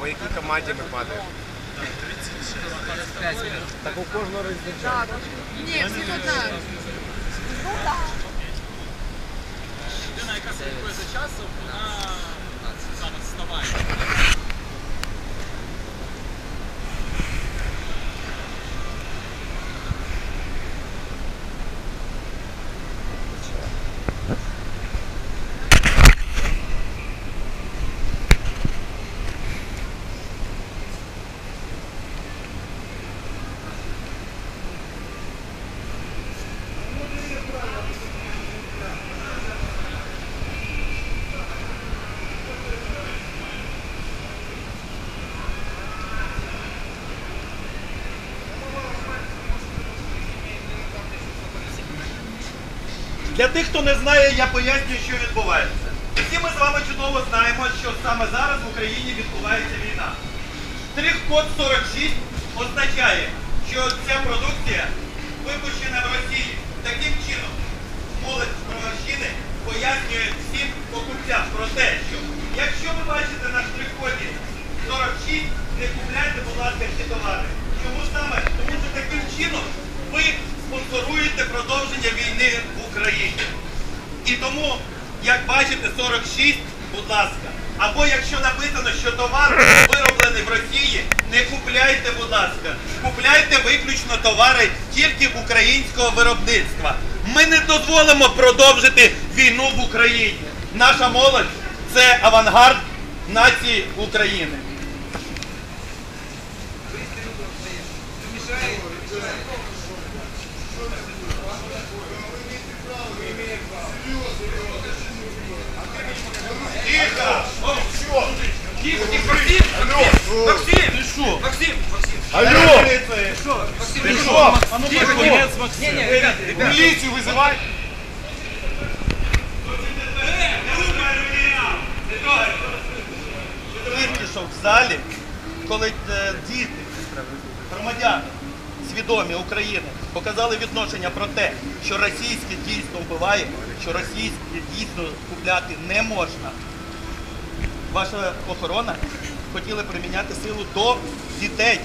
по якій команді ми падаємо? Так у кожного різниця. Ні, всі одна. Людина, яка слідкує за часом, вона зараз вставає. Для тих, хто не знає, я пояснюю, що відбувається. Всі ми з вами чудово знаємо, що саме зараз в Україні відбувається війна. Штрих-код 46 означає, що ця продукція випущена в Росії. Таким чином, молодь з Броварщини пояснює всім покупцям про те, що якщо ви бачите на штрих-коді 46, не купляйте, будь ласка, ці товари. Чому саме? Тому що таким чином ви спонсоруєте продовження війни в Україні. І тому, як бачите, 46, будь ласка. Або якщо написано, що товар вироблений в Росії, не купляйте, будь ласка. Купляйте виключно товари тільки українського виробництва. Ми не дозволимо продовжити війну в Україні. Наша молодь це авангард нації України. Тихо, тихо, Максим! Максим! Ты что? Максим! Максим! Алло! Максим, Ты что? А ну Тихо, пошли. нет, Максим! Не, не, ребят, ребят! Милицию вызывай! Вийшов в залі, коли е, діти, громадяни, свідомі України, показали відношення про те, що російське дійсно вбиває, що російське дійсно купляти не можна. Ваша охорона хотіла приміняти силу до дітей,